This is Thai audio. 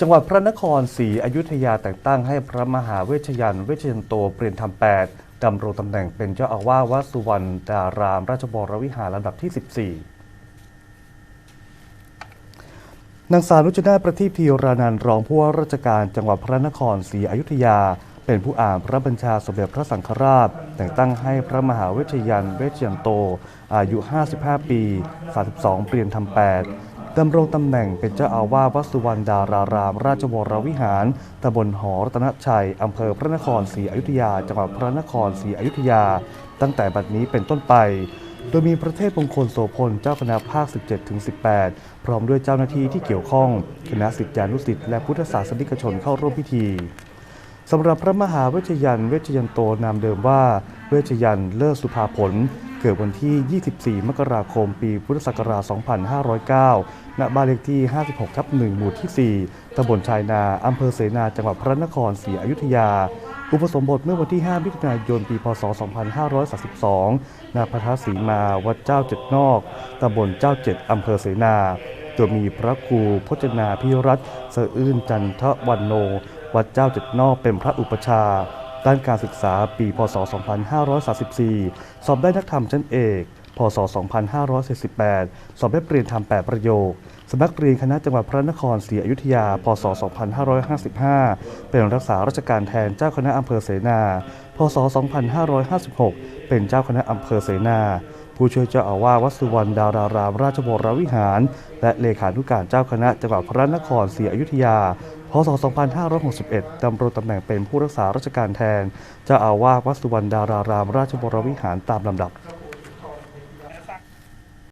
จังหวัดพระนครศรีอยุธยาแต่งตั้งให้พระมหาเวชยันเวชยันโตเปลี่ยนธรรมแปดดำรงตำแหน่งเป็นเจ้าอาวาสวัดสุวรรณดาราม ราชบรวิหารลำดับที่ 14นางสาวนุจนาประทีปธีรานันรองผู้ว่าราชการจังหวัดพระนครศรีอยุธยา เป็นผู้อ่านพระบัญชาสมเด็จพระสังฆราช แต่งตั้งให้พระมหาเวชยันเวชยันโต อายุ 55 ปี 32 เปลี่ยนธรรมแปด ดำรงตำแหน่งเป็นเจ้าอาวาสวัดสุวรรณดาราราม ราชวรวิหารตำบลหอรัตนชัยอำเภอพระนครศรีอยุธยา จังหวัดพระนครศรีอยุธยา ตั้งแต่บัดนี้เป็นต้นไป โดยมีพระเทพมงคลโสพลเจ้าคณะภาค 17-18 พร้อมด้วยเจ้าหน้าที่ที่เกี่ยวข้องคณะศิษยานุศิษย์และพุทธศาสนิกชนเข้าร่วมพิธีสำหรับพระมหาเวชยันเวชยันโตนามเดิมว่า เวชยันเลิศสุภาผล กิดวันที่ 24 มกราคม ปีพุทธศักราช 2509 ณ บ้านเลขที่ 56 ทับ 1 หมู่ที่ 4 ตำบลชายนา อำเภอเสนา จังหวัดพระนครศรีอยุธยา อุปสมบทเมื่อวันที่ 5 มิถุนายน ปี พศ 2532 ณ พระธาตุสีมา วัดเจ้าเจ็ดนอก ตำบลเจ้าเจ็ดอำเภอเสนาโดยมีพระครูพจนาพิรัตเสอื้นจันทวันโน วัดเจ้าเจ็ดนอกเป็นพระอุปชา ด้านการศึกษาปี พศ 2534 สอบได้นักธรรมชั้นเอก พศ 2548 สอบได้เปลี่ยนธรรม8ประโยคสำนักเรียนคณะจังหวัดพระนครศรีอยุธยา พศ 2555 เป็นรักษาราชการแทนเจ้าคณะอำเภอเสนา พศ 2556 เป็นเจ้าคณะอำเภอเสนา ผู้ช่วยเจ้าอาวาสวัดสุวรรณดารารามราชบรวิหาร และเลขานุการเจ้าคณะจังหวัดพระนครศรีอยุธยา พศ 2561 ดำรงตำแหน่งเป็นผู้รักษาราชการแทน เจ้าอาวาสวัดสุวรรณดารารามราชบรวิหารตามลำดับ